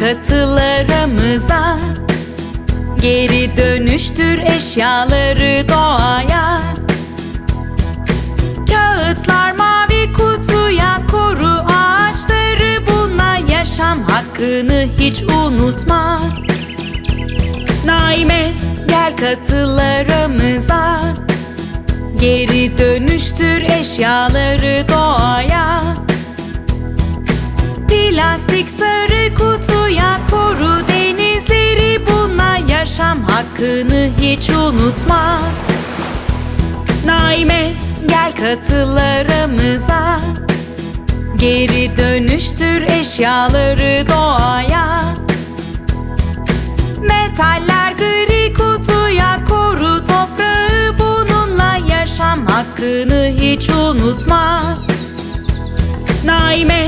katılarımıza. Geri dönüştür eşyaları doğaya. Kağıtlar mavi kutuya koru ağaçları. Bununla yaşam hakkını hiç unutma. Naime gel katılarımıza. Geri dönüştür eşyaları doğaya Plastik sarı kutuya koru denizleri Bununla yaşam hakkını hiç unutma. Naime gel katılarımıza. Geri dönüştür eşyaları doğaya. Metaller gri kutuya koru toprağı Bununla yaşam hakkını hiç unutma. Naime